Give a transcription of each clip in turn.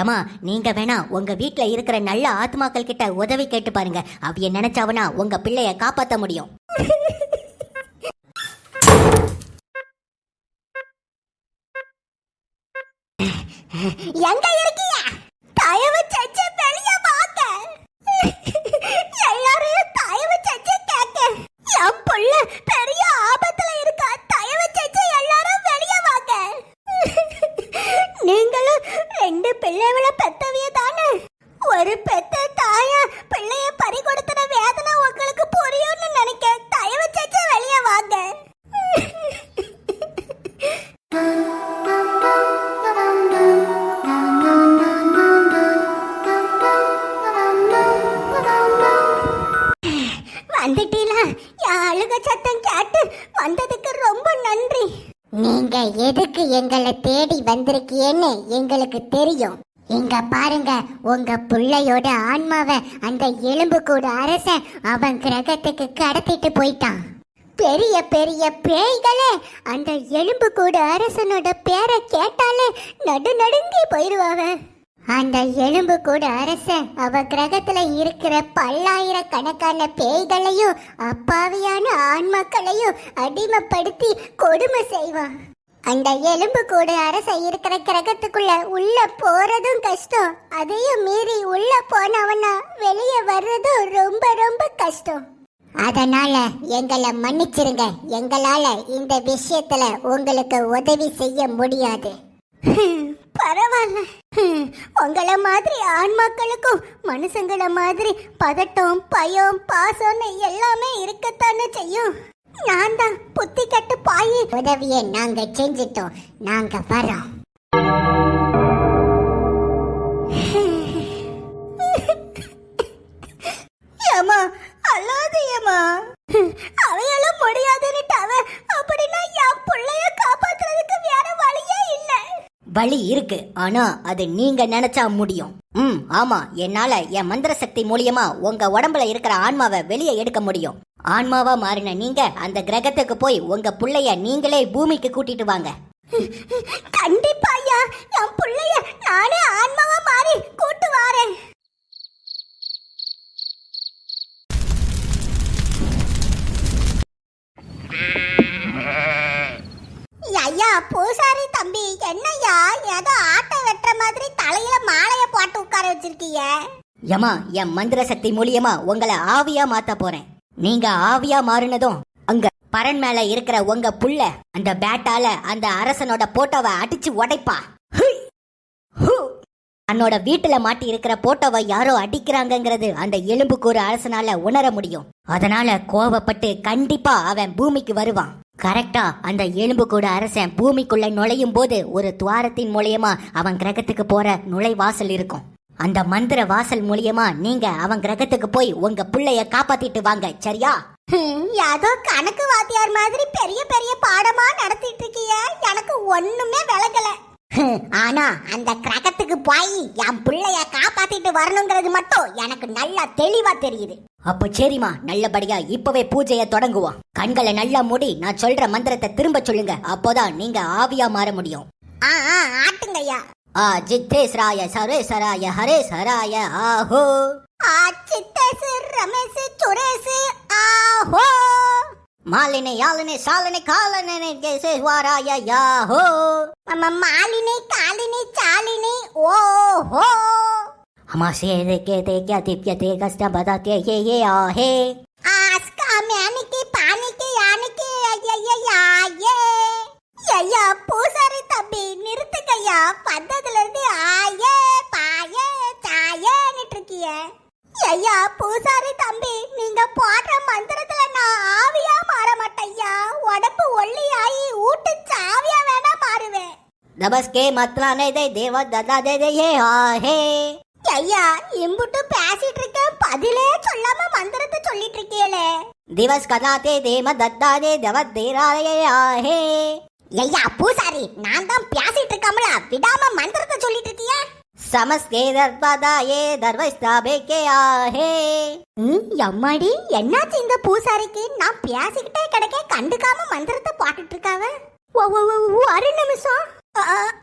ஏமா நீங்க வேணா உங்க வீட்டுல இருக்கிற நல்ல ஆத்மாக்கள் கிட்ட உதவி கேட்டு பாருங்க. அவிய நினைச்சாவனா உங்க பிள்ளைய காப்பாத்த முடியும். எங்க இருக்கீங்க? வந்துட்டீங்களா? என் அழுக சத்தம் கேட்டு வந்ததுக்கு ரொம்ப நன்றி. நீங்க எதுக்கு எங்களை தேடி வந்திருக்கீன்னு எங்களுக்கு தெரியும். இங்க பாருங்க உங்க பிள்ளையோட ஆன்மாவை அந்த எலும்பு கூட அரசன் அவன் கிரகத்துக்கு கடத்திட்டு போயிட்டான். பெரிய பெரிய பேய்களே அந்த எலும்பு கூட அரசனோட பேரை கேட்டாலே நடு நடுங்கி போயிடுவாங்க அந்த எலும்பு கூட அரச அவ கிரகத்துல இருக்கிற பல்லாயிரக்கணக்கான பேய்களையும் அப்பாவியான ஆன்மாக்களையும் அடிமைப்படுத்தி கொடுமை செய்வான். அந்த எலும்பு கூட அரச இருக்கிற கிரகத்துக்குள்ள உள்ள போறதும் கஷ்டம். அதையும் மீறி உள்ள போனவனா வெளியே வர்றதும் ரொம்ப ரொம்ப கஷ்டம். அதனால எங்களை மன்னிச்சிருங்க. எங்களால இந்த விஷயத்துல உங்களுக்கு உதவி செய்ய முடியாது. பரவாயில்ல. உங்களை மாதிரி ஆன்மாக்களுக்கும் மனுஷங்கள மாதிரி பதட்டம் பயம் பாசம்னு எல்லாமே இருக்கத்தானே செய்யும். நான் தான் புத்தி கட்டு பாயி. உதவியை நாங்க செஞ்சிட்டோம். நாங்க வரோம் ஏமா அல்லாதையம்மா அவையால முடியாதுன்னுட்டாவ அப்படின்னா என் பிள்ளைய காப்பாத்துறதுக்கு வேற வழியே இல்லை வழி இருக்கு. ஆனா அது நீங்க நினைச்சா முடியும். ம் ஆமா. என்னால என் மந்திர சக்தி மூலியமா உங்க உடம்புல இருக்கிற ஆன்மாவை வெளியே எடுக்க முடியும். ஆன்மாவா மாறின நீங்க அந்த கிரகத்துக்கு போய் உங்க புள்ளைய நீங்களே பூமிக்கு கூட்டிட்டு வாங்க. கண்டிப்பா ஐயா. என் பிள்ளைய நானே ஆன்மாவா மாறி கூட்டு வாரேன் ஐயா பூசாரி தம்பி என்னய்யா ஏதோ ஆட்டை வெட்டுற மாதிரி தலையில மாலைய போட்டு உட்கார வச்சிருக்கீங்க யமா என் மந்திர சக்தி மூலியமா உங்களை ஆவியா மாத்த போறேன். நீங்க ஆவியா மாறினதும் அங்க பரன் மேல இருக்கிற உங்க புள்ள அந்த பேட்டால அந்த அரசனோட போட்டோவை அடிச்சு உடைப்பா. தன்னோட வீட்டுல மாட்டி இருக்கிற போட்டோவை யாரோ அடிக்கிறாங்கங்கிறது அந்த எலும்புக்கூறு அரசனால உணர முடியும். அதனால கோவப்பட்டு கண்டிப்பா அவன் பூமிக்கு வருவான். கரெக்டா அந்த எலும்புக்கூடு அரசன் பூமிக்குள்ள நுழையும் போது ஒரு துவாரத்தின் மூலியமா அவன் கிரகத்துக்கு போற நுழைவாசல் இருக்கும். அந்த மந்திர வாசல் மூலியமா நீங்க அவன் கிரகத்துக்கு போய் உங்க புள்ளைய காப்பாத்திட்டு வாங்க சரியா? ஏதோ கணக்கு வாத்தியார் மாதிரி பெரிய பெரிய பாடமா நடத்திட்டு இருக்கீங்க எனக்கு ஒண்ணுமே விளங்கல. ஆனா அந்த கிரகத்துக்கு போய் என் பிள்ளைய காப்பாத்திட்டு வரணுங்கிறது மட்டும் எனக்கு நல்லா தெளிவா தெரியுது. அப்ப சரிம்மா நல்லபடியா இப்பவே பூஜைய தொடங்குவோம். கண்களை நல்லா மூடி நான் சொல்ற மந்திரத்தை திரும்ப சொல்லுங்க. அப்போதான் நீங்க ஆவியா மாற முடியும். ஆட்டுங்கய்யா. आजिद्धेसराय सरेसराय हरेसराय आहो। आचित्तेस रमेश चुरेस आहो। मालिने यालिने सालिने कालने जैसे वाराय याहो मालिने कालिने चालिने ओहो। हमासे देखे क्या दिव्य देखते बताते ये ये आहे। आज का मैंने के पानी के यानी के ये ये ये। ये ये என்னையா பத்தத்துல இருந்து ஆயே பாயே தாயேன்னு இருக்கிய ஐயா பூசாரி தம்பி நீங்க போடுற மந்திரத்துல நான் ஆவியா மாற மாட்டையா உடம்பு ஒல்லியாயி ஊட்டு சாவியா வேணா மாறுவேன் நமஸ்கே மத்ரானே தே தேவ ததா தே தே ஹே ஐயா இம்புட்டு பேசிட்டு இருக்க பதிலே சொல்லாம மந்திரத்தை சொல்லிட்டு இருக்கீங்களே திவஸ் கதாதே தேம தத்தாதே தவ தேராயே ஆஹே ஐயா பூசாரி நான் தான் பேசிட்டு இருக்காமல விடாம மந்திரத்தை சொல்லிட்டு இருக்கியா சமஸ்தே ஏ தர்வை ஸ்தாபிக்கே ஆஹே ம் எம்மாடி? என்னாச்சு இந்த பூசாரிக்கு? நான் பேசிக்கிட்டே கிடைக்க கண்டுக்காம மந்திரத்தை போட்டுட்டு இருக்காவ ஒரு நிமிஷம்.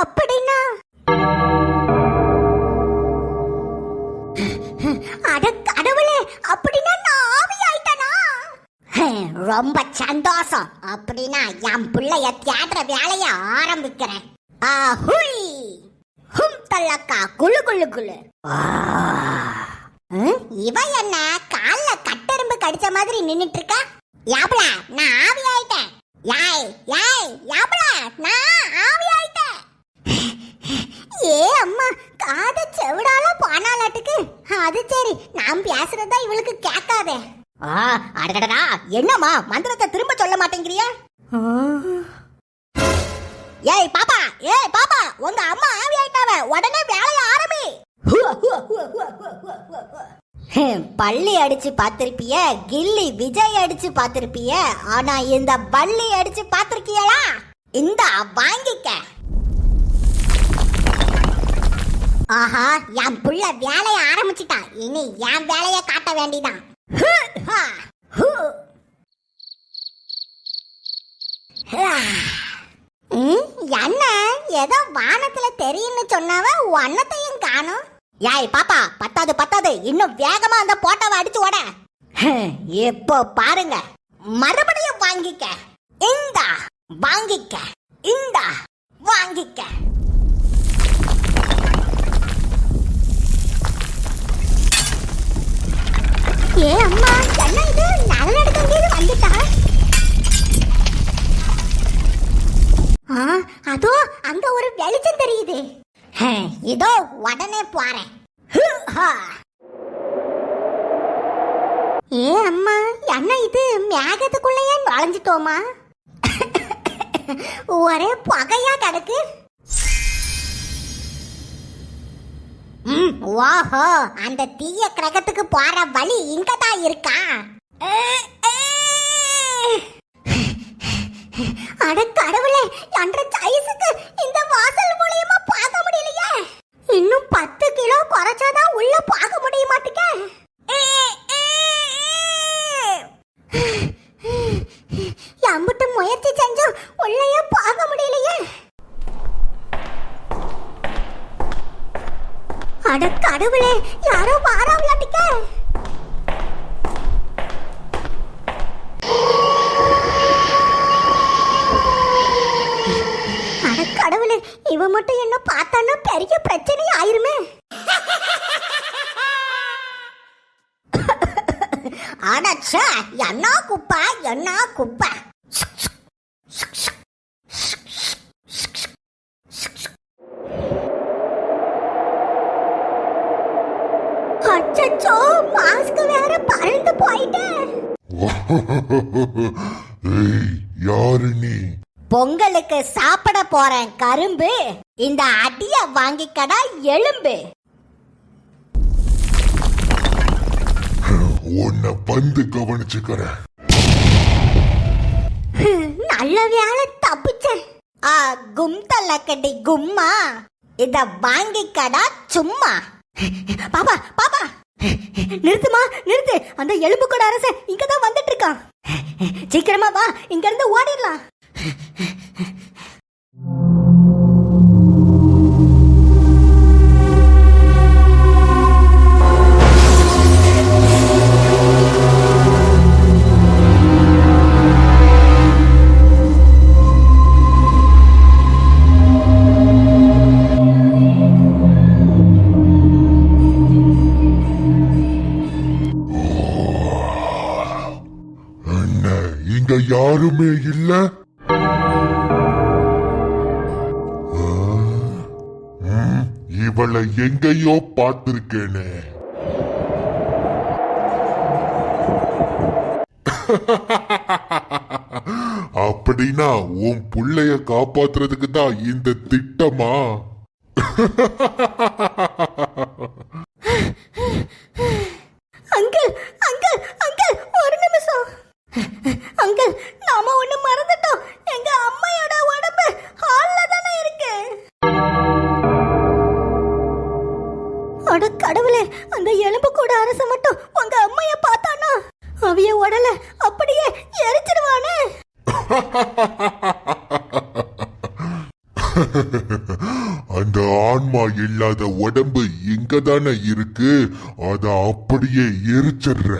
அப்படின்னா? ரொம்ப சந்தோஷம். அப்படின்னா என் பிள்ளைய தேடுற வேலைய ஆரம்பிக்கிறேன். ஆஹுய்! ஹும் தள்ளக்கா குளு குழு குளு இவ என்ன கால்ல கட்டெரும்பு கடிச்ச மாதிரி நின்னுட்டு இருக்கா யாப்ல நான் ஆவி ஆயிட்டேன். யாய் யாய் யாப்ல நான் ஆவி ஆயிட்டேன். ஏ அம்மா காத செவிடால பானாலாட்டுக்கு. அது சரி நான் பேசுறதா இவளுக்கு ஆ அடடடா என்னம்மா மந்திரத்தை திரும்ப சொல்ல மாட்டேங்கிறியா? ஏய் பாப்பா ஏய் பாப்பா உங்க அம்மா ஆவி ஆயிட்டாவ உடனே வேலைய ஆரம்பி. பள்ளி அடிச்சு பாத்திருப்பிய கில்லி விஜய் அடிச்சு பாத்திருப்பிய ஆனா இந்த பள்ளி அடிச்சு பாத்திருக்கியலா இந்த வாங்கிக்க. ஆஹா என் புள்ள வேலைய ஆரம்பிச்சிட்டான் இனி என் வேலைய காட்ட வேண்டிதான். ஹு, என்ன? ஏதோ வானத்துல தெரியும்னு சொன்னவ? ஒன்னத்தையும் காணும். ஏய் பாப்பா பத்தாது பத்தாது. இன்னும் வேகமா அந்த போட்டோவை அடிச்சு ஓட. இப்போ பாருங்க. மறுபடியும் வாங்கிக்க. இந்தா வாங்கிக்க. இந்தா வாங்கிக்க. ஏ அம்மா என்ன இது? நல்லடக்கங்கேது வந்துட்டா. ஆ அதோ அங்க ஒரு வெளிச்சம் தெரியுது. இதோ உடனே போறேன். ஏ அம்மா என்ன இது? மேகத்துக்குள்ளேயே நுழைஞ்சிட்டோமா? ஒரே புகையா கிடக்கு. ஓஹோ அந்த தீய கிரகத்துக்கு போற வழி இங்க தான் இருக்கா அட கடவுளே என்ற சைஸுக்கு இந்த வாசல் மூலியமா பார்க்க முடியலையே. இன்னும் பத்து கிலோ குறைச்சாதான் உள்ள பார்க்க முடிய மாட்டேங்க அம்புட்டு முயற்சி செஞ்சோம் உள்ளேயே பார்க்க முடியலையே அட கடவுளே யாரோ வாராவலாட்டிக்க அட கடவுளே இவ மட்டும் என்ன பார்த்தான்னா பெரிய பிரச்சனை ஆயிருமே அடச்சே என்ன குப்பை என்ன குப்பை அச்சச்சோ மாஸ்க் வேற பறந்து போயிட்டேன் ஏய் யாரு நீ? பொங்கலுக்கு சாப்பிட போறேன் கரும்பு. இந்த அடிய வாங்கிக்கடா எலும்பு. உன்னை வந்து கவனிச்சுக்கிறேன். நல்ல வேலை தப்பிச்சேன். ஆ கும் தலக்கடி கும்மா. இத வாங்கிக்கடா சும்மா. பாப்பா பாப்பா. நிறுத்துமா? நிறுத்து. அந்த எலும்பு கூட அரச இங்க தான் வந்துட்டு இருக்கான். சீக்கிரமா வா இங்க இருந்து ஓடிடலாம். யாருமே இல்ல. இவளை எங்கேயோ பார்த்திருக்கேனே. அப்படின்னா உன் புள்ளைய காப்பாத்துறதுக்கு தான் இந்த திட்டமா? உடம்பு இங்க தானே இருக்கு? அத அப்படியே எரிச்சிடுற.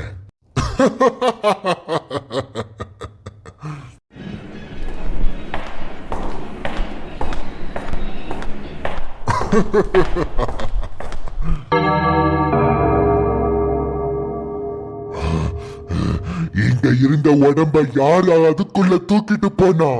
இங்க இருந்த உடம்ப யாரு அதுக்குள்ள தூக்கிட்டு போனா?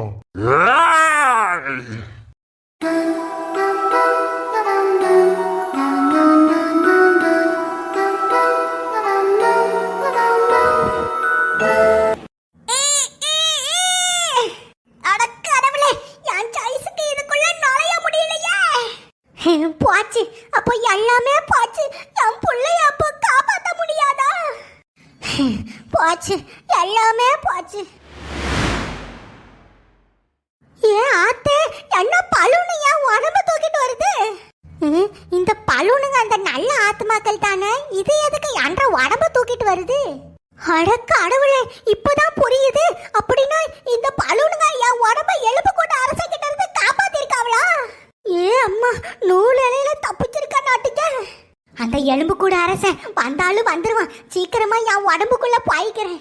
நல்ல தானே? இது எதுக்கு அன்ற உடம்ப தூக்கிட்டு வருது? அட கடவுளே இப்பதான் புரியுது. அப்படின்னா இந்த பலூனுங்க என் உடம்ப எலும்பு கொண்டு அரச கிட்ட இருந்து காப்பாத்திருக்காவளா ஏ அம்மா நூல் இலையில தப்பிச்சிருக்க நாட்டுக்க. அந்த எலும்பு கூட அரசன் வந்தாலும் வந்துருவான். சீக்கிரமா என் உடம்புக்குள்ள பாய்க்கிறேன்.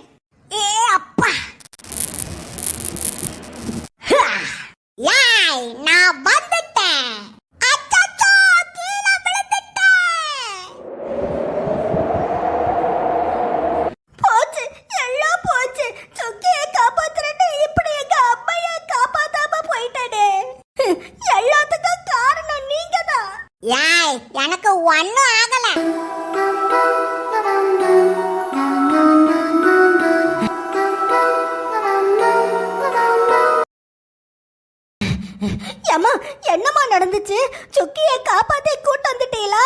என்னம்மா நடந்துச்சு? சுக்கியை காப்பாத்தி கூட்டு வந்துட்டீங்களா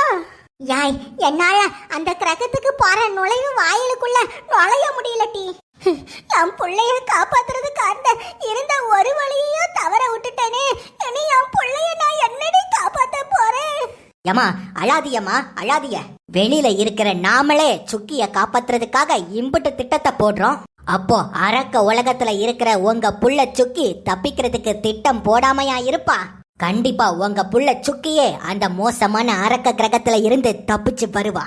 யாய் என்னால அந்த கிரகத்துக்கு போற நுழைவு வாயிலுக்குள்ள நுழைய முடியல டி. என் புள்ளைய காப்பாத்துறதுக்கு அந்த இருந்த ஒரு வழியையும் தவற விட்டுட்டேனே. இனி என் புள்ளைய நான் என்னடி காப்பாத்த போறேன்? ஏமா அழாதியம்மா அழாதிய. வெளியில இருக்கிற நாமளே சுக்கிய காப்பாத்துறதுக்காக இம்புட்டு திட்டத்தை போடுறோம். அப்போ அரக்க உலகத்துல இருக்கிற உங்க புள்ள சுக்கி தப்பிக்கிறதுக்கு திட்டம் போடாமையா இருப்பா? கண்டிப்பா உங்க புள்ள சுக்கியே அந்த மோசமான அரக்க கிரகத்துல இருந்து தப்பிச்சு வருவா.